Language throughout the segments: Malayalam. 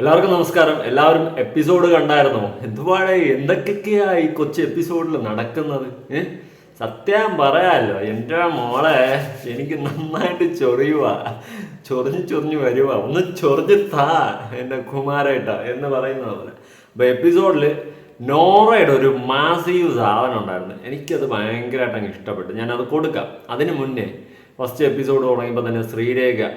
എല്ലാവർക്കും നമസ്കാരം. എല്ലാവരും എപ്പിസോഡ് കണ്ടായിരുന്നോ? എന്തുപാടെ എന്തൊക്കെയാ ഈ കൊച്ചു എപ്പിസോഡിൽ നടക്കുന്നത്? സത്യം പറയാലോ എന്റെ മോളെ എനിക്ക് നന്നായിട്ട് ചൊറിയുക ചൊറിഞ്ഞ് ചൊറിഞ്ഞ് വരുക ഒന്ന് ചൊറിഞ്ഞ് താ എന്റെ കുമാരേട്ട എന്ന് പറയുന്നത് പോലെ. അപ്പൊ എപ്പിസോഡിൽ നോറയുടെ ഒരു മാസീവ് സാധനം ഉണ്ടായിരുന്നു. എനിക്കത് ഭയങ്കരമായിട്ട് അങ്ങ് ഇഷ്ടപ്പെട്ടു. ഞാനത് കൊടുക്കാം. അതിന് മുന്നേ ഫസ്റ്റ് എപ്പിസോഡ് തുടങ്ങിയപ്പോൾ തന്നെ ശ്രീരേഖ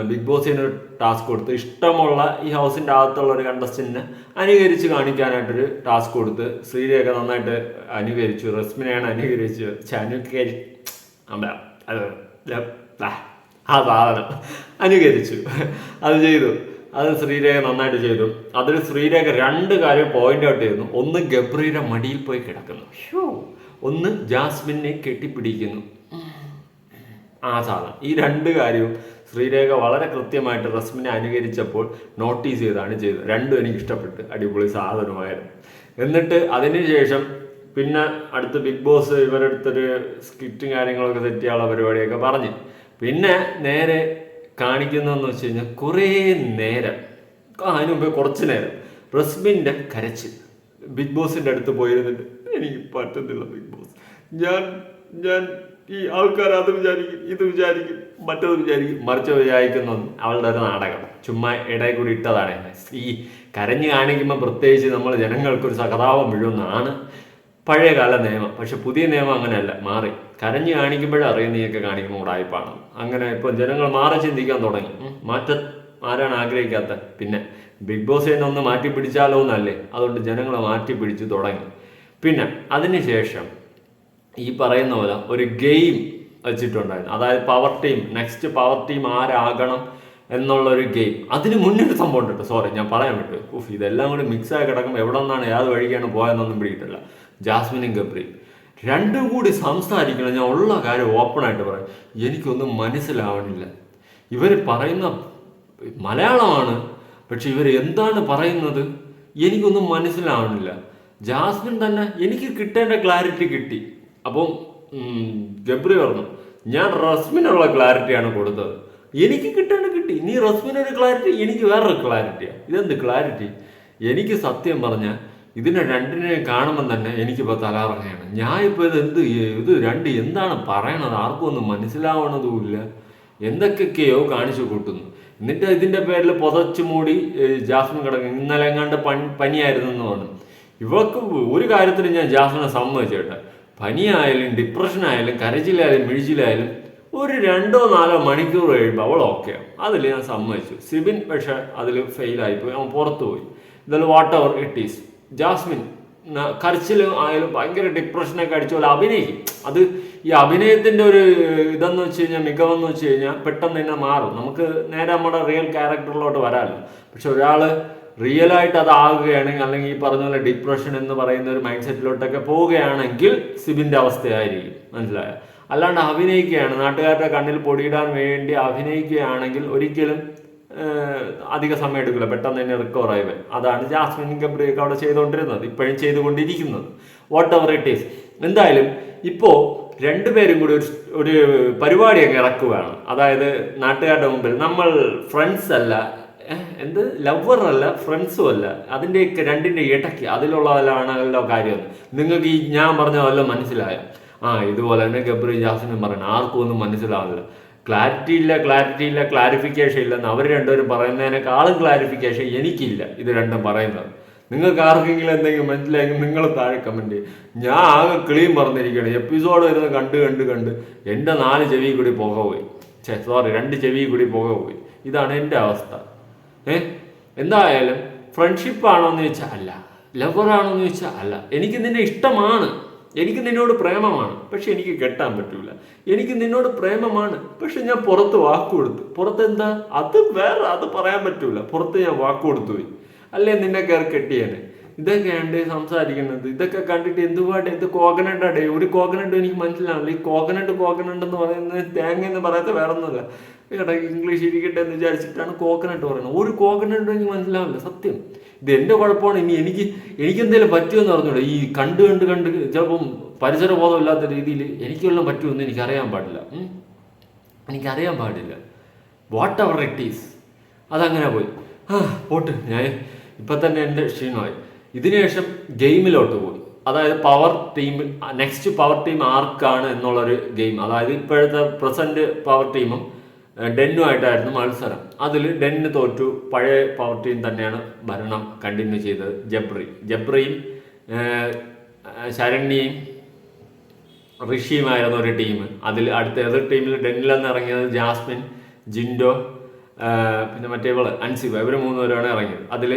ബിഗ് ബോസിന് ഒരു ടാസ്ക് കൊടുത്ത്. ഇഷ്ടമുള്ള ഈ ഹൗസിന്റെ അകത്തുള്ള ഒരു കണ്ടസ്റ്റന്റിനെ അനുകരിച്ച് കാണിക്കാനായിട്ടൊരു ടാസ്ക് കൊടുത്ത് ശ്രീരേഖ നന്നായിട്ട് അനുകരിച്ചു. റസ്മിനെയാണ് അനുകരിച്ചു അനുകരി അത് ആ, സാധനം അനുകരിച്ചു. അത് ചെയ്തു. അത് ശ്രീരേഖ നന്നായിട്ട് ചെയ്തു. അതിൽ ശ്രീരേഖ രണ്ട് കാര്യം പോയിന്റ് ഔട്ട് ചെയ്യുന്നു. ഒന്ന് ഗബ്രിയുടെ മടിയിൽ പോയി കിടക്കുന്നു. ഷോ ഒന്ന് ജാസ്മിനെ കെട്ടിപ്പിടിക്കുന്നു. ആ സാധനം ഈ രണ്ട് കാര്യവും ശ്രീരേഖ വളരെ കൃത്യമായിട്ട് റസ്മിനെ അനുകരിച്ചപ്പോൾ നോട്ടീസ് ചെയ്താണ് ചെയ്തത്. രണ്ടും എനിക്ക് ഇഷ്ടപ്പെട്ട് അടിപൊളി സാധനമായിരുന്നു. എന്നിട്ട് അതിനുശേഷം പിന്നെ അടുത്ത് ബിഗ് ബോസ് ഇവരെടുത്തൊരു സ്കിറ്റും കാര്യങ്ങളൊക്കെ തെറ്റിയുള്ള പരിപാടിയൊക്കെ പറഞ്ഞു. പിന്നെ നേരെ കാണിക്കുന്നതെന്ന് വെച്ച് കഴിഞ്ഞാൽ കുറേ നേരം അതിന് മുമ്പേ കുറച്ച് നേരം റസ്മിന്റെ കരച്ചിൽ. ബിഗ് ബോസിന്റെ അടുത്ത് പോയിരുന്നിട്ട് എനിക്ക് പറ്റുന്നില്ല ബിഗ് ബോസ്. ഞാൻ ഞാൻ ഈ ആൾക്കാർ അത് വിചാരിക്കും ഇത് വിചാരിക്കും മറ്റത് വിചാരിക്കും. മറിച്ച് വിചാരിക്കുന്നു അവളുടെ ഒരു നാടകം. ചുമ്മാ ഇടയിൽ കൂടി ഇട്ടതാണ്. ഈ കരഞ്ഞു കാണിക്കുമ്പോൾ പ്രത്യേകിച്ച് നമ്മൾ ജനങ്ങൾക്കൊരു സഹതാപം വീഴുന്നതാണ് പഴയകാല നിയമം. പക്ഷെ പുതിയ നിയമം അങ്ങനെയല്ല മാറി. കരഞ്ഞു കാണിക്കുമ്പോഴേ അറിയാം നീയൊക്കെ ഉടായ്പാണ്. അങ്ങനെ ഇപ്പം ജനങ്ങൾ മാറി ചിന്തിക്കാൻ തുടങ്ങി. മാറ്റ ആരാണ് ആഗ്രഹിക്കാത്ത? പിന്നെ ബിഗ് ബോസിൽ നിന്ന് ഒന്ന് മാറ്റി പിടിച്ചാലോ എന്നല്ലേ അതുകൊണ്ട് ജനങ്ങളെ മാറ്റി പിടിച്ചു തുടങ്ങി. പിന്നെ അതിനുശേഷം ഈ പറയുന്ന പോലെ ഒരു ഗെയിം വെച്ചിട്ടുണ്ടായിരുന്നു. അതായത് power team next power team ആരാകണം എന്നുള്ള ഒരു ഗെയിം. അതിന് മുന്നേ ഒരു സംഭവം ഉണ്ട് സോറി ഞാൻ പറയാൻ വിട്ടു. ഉഫ് ഇതെല്ലാം കൂടി മിക്സ് ആയി കിടക്കുമ്പോൾ എവിടെ നിന്നാണ് ഏത് വഴിക്കാണ് പോയതെന്നൊന്നും പിടിയിട്ടില്ല. ജാസ്മിനും ഗബ്രി രണ്ടും കൂടി സംസാരിക്കണം. ഞാൻ ഉള്ള കാര്യം ഓപ്പൺ ആയിട്ട് പറയാം. എനിക്കൊന്നും മനസ്സിലാവണില്ല. ഇവർ പറയുന്ന മലയാളമാണ്. പക്ഷെ ഇവർ എന്താണ് പറയുന്നത് എനിക്കൊന്നും മനസ്സിലാവണില്ല. ജാസ്മിൻ തന്നെ എനിക്ക് കിട്ടേണ്ട ക്ലാരിറ്റി കിട്ടി. അപ്പം ഉം, ഗബ്രി പറഞ്ഞു ഞാൻ റസ്മിനുള്ള ക്ലാരിറ്റിയാണ് കൊടുത്തത്. എനിക്ക് കിട്ടേണ്ട കിട്ടി. നീ റസ്മിനൊരു ക്ലാരിറ്റി എനിക്ക് വേറൊരു ക്ലാരിറ്റിയാണ് ഇതെന്ത് ക്ലാരിറ്റി എനിക്ക് സത്യം പറഞ്ഞാൽ ഇതിനെ രണ്ടിനെ കാണുമ്പോൾ തന്നെ എനിക്കിപ്പോൾ തലാറങ്ങയാണ് ഞാൻ ഇപ്പോൾ ഇത് എന്ത് ഇത് രണ്ട് എന്താണ് പറയണത്? ആർക്കും ഒന്നും മനസ്സിലാവണതുമില്ല. എന്തൊക്കെയൊക്കെയോ കാണിച്ചു കൂട്ടുന്നു. എന്നിട്ട് ഇതിന്റെ പേരിൽ പുതച്ചു മൂടി ജാസ്മിൻ കിടക്കും ഇന്നലെ എങ്ങാണ്ട് പനി പനിയായിരുന്നു എന്ന് പറഞ്ഞു. ഇവർക്ക് ഒരു കാര്യത്തിൽ ഞാൻ ജാസ്മിനെ സമ്മതിച്ചേട്ടെ പനിയായാലും ഡിപ്രഷൻ ആയാലും കരച്ചിലായാലും മിഴിച്ചിലായാലും ഒരു രണ്ടോ നാലോ മണിക്കൂർ കഴിയുമ്പോൾ അവൾ ഓക്കെ അതിൽ ഞാൻ സമ്മതിച്ചു. സിബിൻ പക്ഷെ അതിൽ ഫെയിലായിപ്പോയി അവൻ പുറത്തു പോയി. ഇതിൽ whatever it is Jasmine കരച്ചിലും ആയാലും ഭയങ്കര ഡിപ്രഷനൊക്കെ അടിച്ച പോലെ അഭിനയിക്കും. അത് ഈ അഭിനയത്തിന്റെ ഒരു ഇതെന്ന് വെച്ച് കഴിഞ്ഞാൽ മികവെന്ന് വെച്ച് കഴിഞ്ഞാൽ പെട്ടെന്ന് തന്നെ മാറും. നമുക്ക് നേരെ നമ്മുടെ റിയൽ ക്യാരക്ടറിലോട്ട് വരാമല്ലോ പക്ഷെ ഒരാൾ റിയൽ ആയിട്ട് അത് ആകുകയാണെങ്കിൽ അല്ലെങ്കിൽ ഈ പറഞ്ഞ പോലെ ഡിപ്രഷൻ എന്ന് പറയുന്ന ഒരു മൈൻഡ് സെറ്റിലോട്ടൊക്കെ പോവുകയാണെങ്കിൽ സിബിന്റെ അവസ്ഥയായിരിക്കും. മനസ്സിലായോ? അല്ലാണ്ട് അഭിനയിക്കുകയാണ്. നാട്ടുകാരുടെ കണ്ണിൽ പൊടിയിടാൻ വേണ്ടി അഭിനയിക്കുകയാണെങ്കിൽ ഒരിക്കലും അധിക സമയം എടുക്കില്ല. പെട്ടെന്ന് തന്നെ റിക്കവർ ആയി വരും. അതാണ് ജാസ്മിൻ ഗബ്രിയൊക്കെ അവിടെ ചെയ്തുകൊണ്ടിരുന്നത്. ഇപ്പോഴും ചെയ്തുകൊണ്ടിരിക്കുന്നത്. വാട്ട് എവർ ഇറ്റ് ഈസ് എന്തായാലും ഇപ്പോൾ രണ്ടുപേരും കൂടി ഒരു ഒരു പരിപാടി അങ്ങ് ഇറക്കുകയാണ്. അതായത് നാട്ടുകാരുടെ മുമ്പിൽ നമ്മൾ ഫ്രണ്ട്സ് അല്ല എന്ത്? ലവറല്ല അല്ല ഫ്രണ്ട്സും അല്ല. അതിന്റെയൊക്കെ രണ്ടിന്റെ ഇടയ്ക്ക് അതിലുള്ളതിലാണല്ലോ കാര്യം. നിങ്ങൾക്ക് ഈ ഞാൻ പറഞ്ഞ മനസ്സിലായ? ആ ഇതുപോലെ തന്നെ ഗബ്രി ജാസിനും പറയണം. ആർക്കും ഒന്നും മനസ്സിലാവില്ല. ക്ലാരിറ്റി ഇല്ല ക്ലാരിറ്റി ഇല്ല ക്ലാരിഫിക്കേഷൻ ഇല്ലെന്ന് അവർ രണ്ടുപേരും പറയുന്നതിനേക്കാളും ക്ലാരിഫിക്കേഷൻ എനിക്കില്ല. ഇത് രണ്ടും പറയുന്നത്. നിങ്ങൾക്ക് ആർക്കെങ്കിലും എന്തെങ്കിലും മനസ്സിലായെങ്കിൽ നിങ്ങൾ താഴെ കമന്റ് ചെയ്യും. ഞാൻ ആകെ ക്ലീൻ പറഞ്ഞിരിക്കുകയാണ്. എപ്പിസോഡ് വരുന്നത് കണ്ട് കണ്ട് കണ്ട് എന്റെ നാല് ചെവി കൂടി പുക പോയി ഛേ സോറി രണ്ട് ചെവി കൂടി പുക പോയി ഇതാണ് എന്റെ അവസ്ഥ. എന്തായാലും ഫ്രണ്ട്ഷിപ്പ് ആണോ എന്ന് ചോദിച്ചാൽ അല്ല. ലവറാണോ എന്ന് ചോദിച്ചാൽ അല്ല. എനിക്ക് നിന്നെ ഇഷ്ടമാണ്. എനിക്ക് നിന്നോട് പ്രേമമാണ്. പക്ഷെ എനിക്ക് കെട്ടാൻ പറ്റൂല. എനിക്ക് നിന്നോട് പ്രേമമാണ്. പക്ഷെ ഞാൻ പുറത്ത് വാക്ക് കൊടുത്തു. പുറത്ത് എന്താ അത് വേറെ അത് പറയാൻ പറ്റൂല. പുറത്ത് ഞാൻ വാക്ക് കൊടുത്തു പോയി. അല്ലേ നിന്നെ കയറി കെട്ടിയാണ് ഇതൊക്കെയാണ് സംസാരിക്കുന്നത്. ഇതൊക്കെ കണ്ടിട്ട് എന്തുപാട്ട് എന്ത് കോക്കനട്ടാടേ ഒരു കോക്കനട്ട് എനിക്ക് മനസ്സിലാവില്ല ഈ കോക്കനട്ട് കോക്കനട്ട് എന്ന് പറയുന്നത് തേങ്ങ എന്ന് പറയാത്ത വേറെ ഒന്നുമില്ല എടാ ഇംഗ്ലീഷ് ഇരിക്കട്ടെ എന്ന് വിചാരിച്ചിട്ടാണ് കോക്കനട്ട് പറയുന്നത്. ഒരു കോക്കനട്ട് എനിക്ക് മനസ്സിലാവില്ല സത്യം. ഇത് എന്റെ കുഴപ്പമാണ് ഇനി എനിക്ക് എനിക്ക് എന്തെങ്കിലും പറ്റുമെന്ന് പറഞ്ഞൂടെ ഈ കണ്ട് കണ്ട് കണ്ട് ചിലപ്പം പരിസര ബോധമില്ലാത്ത രീതിയിൽ എനിക്കെല്ലാം പറ്റുമെന്ന് എനിക്കറിയാൻ പാടില്ല. എനിക്കറിയാൻ പാടില്ല. വാട്ട് അവർ ഇറ്റ് ഈസ് അതങ്ങനെ പോയി. ആ, പോട്ട്. ഞാൻ ഇപ്പം തന്നെ എന്റെ ക്ഷീണമായി. ഇതിനുശേഷം ഗെയിമിലോട്ട് പോയി. അതായത് power team next power team ആർക്കാണ് എന്നുള്ളൊരു ഗെയിം. അതായത് ഇപ്പോഴത്തെ പ്രസന്റ് പവർ ടീമും ഡെന്നുമായിട്ടായിരുന്നു മത്സരം. അതിൽ ഡെന്ന് തോറ്റു. പഴയ പവർ ടീം തന്നെയാണ് ഭരണം കണ്ടിന്യൂ ചെയ്തത്. ജബ്രി. ജബ്രിയും ശരണ്യയും ഋഷിയുമായിരുന്നു ഒരു ടീം അതിൽ അടുത്ത എതിർ ടീമിൽ ഡെന്നിലെന്ന് ഇറങ്ങിയത് ജാസ്മിൻ ജിൻഡോ പിന്നെ മറ്റേ ഇവൾ അൻസിബ. ഇവർ മൂന്നുപേരാണ് ഇറങ്ങിയത്. അതിൽ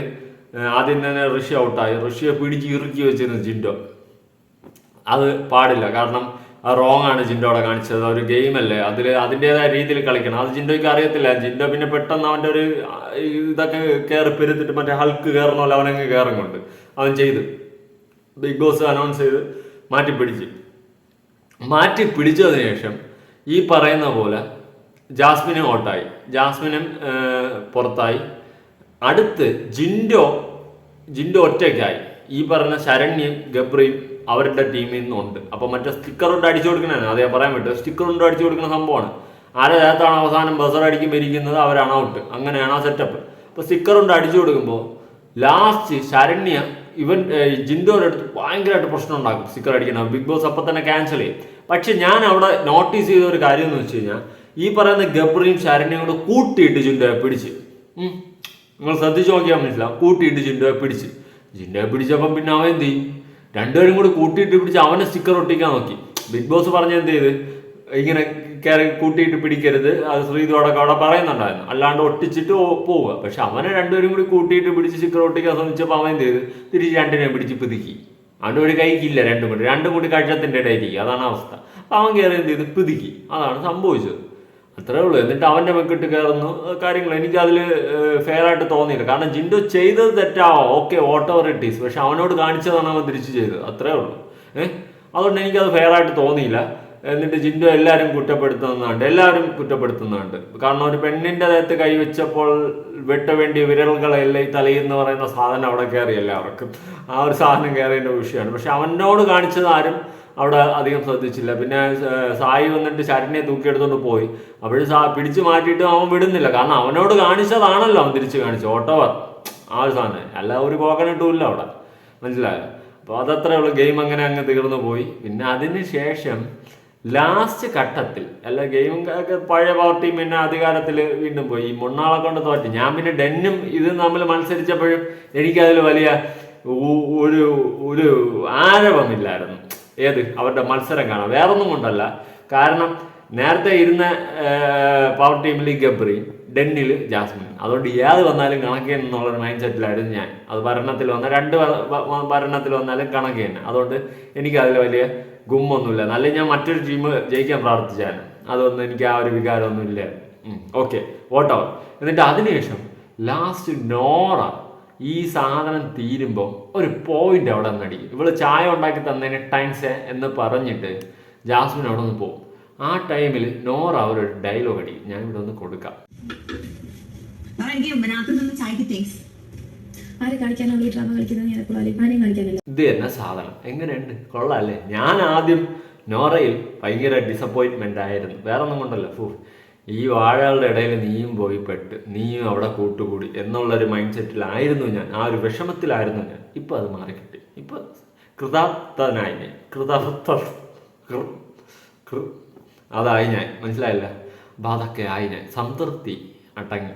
ആദ്യം തന്നെ ഋഷി ഔട്ടായി ഋഷിയെ പിടിച്ച് ഇറുക്കി വെച്ചിരുന്നു ജിൻഡോ. അത് പാടില്ല. കാരണം റോങ് ആണ് ജിൻഡോ അവിടെ കാണിച്ചത്. ഒരു ഗെയിം അല്ലേ? അതിൽ അതിന്റെതായ രീതിയിൽ കളിക്കണം. അത് ജിൻഡോയ്ക്ക് അറിയത്തില്ല. ജിൻഡോ പിന്നെ പെട്ടെന്ന് അവന്റെ ഒരു ഇതൊക്കെ കയറി പെരുത്തിട്ട് മറ്റേ ഹൾക്ക് കയറണ പോലെ അവനങ്ങ് കയറും കൊണ്ട് അവൻ ചെയ്ത്. ബിഗ് ബോസ് അനൗൺസ് ചെയ്ത്. മാറ്റി പിടിച്ച്. മാറ്റി പിടിച്ചതിന് ശേഷം ഈ പറയുന്ന പോലെ ജാസ്മിനും ഔട്ടായി ജാസ്മിനും പുറത്തായി. അടുത്ത് ജിൻഡോ ജിൻഡോ ഒറ്റയ്ക്കായി. ഈ പറഞ്ഞ ശരണ്യം ഗബ്രിയും അവരുടെ ടീമിൽ നിന്നുണ്ട്. അപ്പൊ മറ്റേ സ്റ്റിക്കർ കൊണ്ട് അടിച്ചു കൊടുക്കണതാണ് അതേ പറയാൻ പറ്റും സ്റ്റിക്കർ കൊണ്ട് അടിച്ചു കൊടുക്കുന്ന സംഭവമാണ്. ആരെ ദേഹത്താണ് അവസാനം ബസർ അടിക്കുമ്പോൾ ഇരിക്കുന്നത്? അവരാണ് ഔട്ട് അങ്ങനെയാണ് ആ സെറ്റപ്പ് അപ്പോൾ സ്റ്റിക്കർ കൊണ്ട് അടിച്ചു കൊടുക്കുമ്പോൾ ലാസ്റ്റ് ശരണ്യ ഇവൻ ജിന്ദുവിന്റെ അടുത്ത് ഭയങ്കരമായിട്ട് പ്രശ്നം ഉണ്ടാക്കും സ്റ്റിക്കർ അടിക്കണം ബിഗ് ബോസ് അപ്പം തന്നെ ക്യാൻസൽ ചെയ്യും. പക്ഷെ ഞാൻ അവിടെ നോട്ടീസ് ചെയ്ത ഒരു കാര്യം എന്ന് വെച്ച് കഴിഞ്ഞാൽ ഈ പറയുന്ന ഗബ്രിയും ശരണ്യയും കൂടെ കൂട്ടിയിട്ട് ജിൻഡോയെ പിടിച്ച്. നിങ്ങൾ ശ്രദ്ധിച്ച് നോക്കിയാൽ മനസ്സിലാവും. കൂട്ടിയിട്ട് ജിൻഡോയെ പിടിച്ച്. ജിൻഡോയെ പിടിച്ചപ്പം പിന്നെ അവൻ എന്ത് ചെയ്യും? രണ്ടുപേരും കൂടി കൂട്ടിയിട്ട് പിടിച്ച് അവനെ സ്റ്റിക്കർ ഒട്ടിക്കാൻ നോക്കി. ബിഗ് ബോസ് പറഞ്ഞ എന്ത് ചെയ്ത്? ഇങ്ങനെ കയറി കൂട്ടിയിട്ട് പിടിക്കരുത്. അത് ശ്രീതോടൊക്കെ അവിടെ പറയുന്നുണ്ടായിരുന്നു. അല്ലാണ്ട് ഒട്ടിച്ചിട്ട് പോവുക. പക്ഷെ അവനെ രണ്ടുപേരും കൂടി കൂട്ടിയിട്ട് പിടിച്ച് സ്റ്റിക്കർ ഒട്ടിക്കാൻ ശ്രമിച്ചപ്പോൾ അവൻ എന്ത് ചെയ്ത്? തിരിച്ച് രണ്ടിനെ പിടിച്ച് പിതുക്കി. അവന്റെ ഒരു കൈക്കില്ല രണ്ടും കൂടി. രണ്ടും കൂടി കഴിച്ചത്തിന്റെ ഇടയിലേക്ക് അതാണ് അവസ്ഥ. അവൻ കയറി എന്ത് ചെയ്ത്? പിതുക്കി. അതാണ് സംഭവിച്ചത്. അത്രേ ഉള്ളൂ. എന്നിട്ട് അവന്റെ മെക്കിട്ട് കയറുന്നു. കാര്യങ്ങൾ എനിക്ക് അതിൽ ഫെയർ തോന്നിയില്ല. കാരണം ജിൻഡോ ചെയ്തത് തെറ്റാവോ. Okay whatever it is പക്ഷെ അവനോട് കാണിച്ചതാണ് അവൻ തിരിച്ചു ചെയ്തത്. അത്രേ ഉള്ളൂ. ഏഹ്? അതുകൊണ്ട് എനിക്കത് ഫെയർ ആയിട്ട് തോന്നിയില്ല. എന്നിട്ട് ജിൻഡോ എല്ലാവരും കുറ്റപ്പെടുത്തുന്നുണ്ട് എല്ലാവരും കുറ്റപ്പെടുത്തുന്നുണ്ട് കാരണം ഒരു പെണ്ണിന്റെ ദേഹത്ത് കൈവച്ചപ്പോൾ വെട്ട വേണ്ടിയ വിരലുകളെല്ലാം ഈ തലയിൽ എന്ന് പറയുന്ന സാധനം അവിടെ കയറി എല്ലാവർക്കും ആ ഒരു സാധനം കയറിയതിന്റെ വിഷയമാണ്. പക്ഷെ അവനോട് കാണിച്ചത് ആരും അവിടെ അധികം ശ്രദ്ധിച്ചില്ല. പിന്നെ സായി വന്നിട്ട് ശരണ്യെ തൂക്കിയെടുത്തോണ്ട് പോയി. അപ്പോഴും സാ പിടിച്ചു മാറ്റിയിട്ട് അവൻ വിടുന്നില്ല. കാരണം അവനോട് കാണിച്ചതാണല്ലോ അവൻ തിരിച്ചു കാണിച്ചു ഓട്ടോവർ ആ ഒരു സാധനം. അല്ല ഒരു കോക്കനട്ടുമില്ല അവിടെ. മനസ്സിലായോ? അപ്പോൾ അതത്രേ ഉള്ളൂ. ഗെയിം അങ്ങനെ അങ്ങ് തീർന്നു പോയി. പിന്നെ അതിന് ശേഷം ലാസ്റ്റ് ഘട്ടത്തിൽ അല്ല ഗെയിം പഴയ പവർ ടീം പിന്നെ അധികാരത്തിൽ വീണ്ടും പോയി. ഈ മുണ്ണാളെ കൊണ്ട് തോറ്റി. ഞാൻ പിന്നെ ഡെന്നും ഇത് തമ്മിൽ മത്സരിച്ചപ്പോഴും എനിക്കതിൽ വലിയ ഒരു ഒരു ആരവമില്ലായിരുന്നു. ഏത്? അവരുടെ മത്സരം കാണാൻ വേറൊന്നും കൊണ്ടല്ല. കാരണം നേരത്തെ ഇരുന്ന പവർ ടീമിൽ ഗബ്രി ഡെന്നിൽ ജാസ്മിൻ. അതുകൊണ്ട് ഏത് വന്നാലും കണക്ക് എന്നുള്ളൊരു മൈൻഡ് സെറ്റിലായിരുന്നു ഞാൻ. അത് ഭരണത്തിൽ വന്ന രണ്ട് ഭരണത്തിൽ വന്നാലും കണക്ക് തന്നെ. അതുകൊണ്ട് എനിക്ക് അതിൽ വലിയ ഗുമ്മൊന്നുമില്ല. നല്ല ഞാൻ മറ്റൊരു ടീം ജയിക്കാൻ പ്രാർത്ഥിച്ചാണ്. അതൊന്നും എനിക്ക് ആ ഒരു വികാരമൊന്നും ഇല്ലായിരുന്നു ഓക്കെ ഔട്ട്. എന്നിട്ട് അതിനുശേഷം ലാസ്റ്റ് നോറ ഈ സാധനം തീരുമ്പോൾ ഒരു പോയിന്റ് അവിടെ നിന്ന് ഇവൾ ഇവൾ ചായ ഉണ്ടാക്കി തന്നതിന് ടൈംസ് എന്ന് പറഞ്ഞിട്ട് ജാസ്മിൻ അവിടെ നിന്ന് പോകും. ആ ടൈമിൽ നോറ ഒരു ഡയലോഗ് അടി. ഞാൻ ഇവിടെ ഒന്ന് കൊടുക്കാം. ഇത് തന്നെ സാധനം. എങ്ങനെയുണ്ട്? കൊള്ളാം അല്ലേ? ഞാൻ ആദ്യം നോറയിൽ ഭയങ്കര ഡിസപ്പോയിൻമെന്റ് ആയിരുന്നു. വേറെ ഒന്നും കൊണ്ടല്ല. ഫൂ. ഈ വാഴകളുടെ ഇടയിൽ നീയും പോയി പെട്ട് നീയും അവിടെ കൂട്ടുകൂടി എന്നുള്ളൊരു മൈൻഡ് സെറ്റിലായിരുന്നു ഞാൻ. ആ ഒരു വിഷമത്തിലായിരുന്നു ഞാൻ. ഇപ്പം അത് മാറിക്കിട്ടി ഇപ്പൊ കൃതാർത്ഥനായി ഞാൻ. കൃതാർത്ഥ. അതായി ഞാൻ. മനസ്സിലായില്ല? അപ്പം അതൊക്കെ ആയി ഞാൻ. സംതൃപ്തി അടങ്ങി.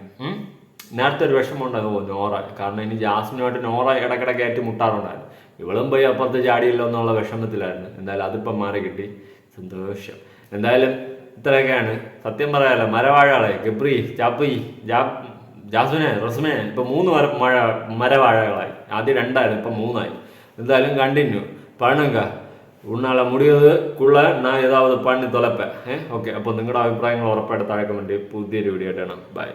നേരത്തെ ഒരു വിഷമം ഉണ്ടാകും ഓ നോറ കാരണം ഇനി ജാസ്മിനുമായിട്ട് നോറ ഇടക്കിടക്ക് ഏറ്റ് മുട്ടാറുണ്ടായിരുന്നു. ഇവളും പോയി അപ്പുറത്ത് ചാടിയില്ലോ എന്നുള്ള വിഷമത്തിലായിരുന്നു. എന്തായാലും അതിപ്പം മാറി കിട്ടി. സന്തോഷം. എന്തായാലും ഇത്രയൊക്കെയാണ്. സത്യം പറയാലോ മരവാഴകളെ ഗബ്രി ചാപ്പി ജാ ജാസുനെ റസ്മിനെ ഇപ്പം മൂന്ന് മര മഴ മരവാഴകളായി. ആദ്യം രണ്ടായിരുന്നു ഇപ്പം മൂന്നായി. എന്തായാലും കണ്ടിന്യൂ പണുങ്ക ഉണ്ണാളെ മുടിയതുക്കുള്ള ഞാൻ ഏതാവത് പണി തുലപ്പ ഏഹ് ഓക്കെ അപ്പോൾ നിങ്ങളുടെ അഭിപ്രായങ്ങൾ ഉറപ്പായിട്ട് താഴെ കമന്റ് പുതിയൊരു വീഡിയോ ആയിട്ടാണ് ബൈ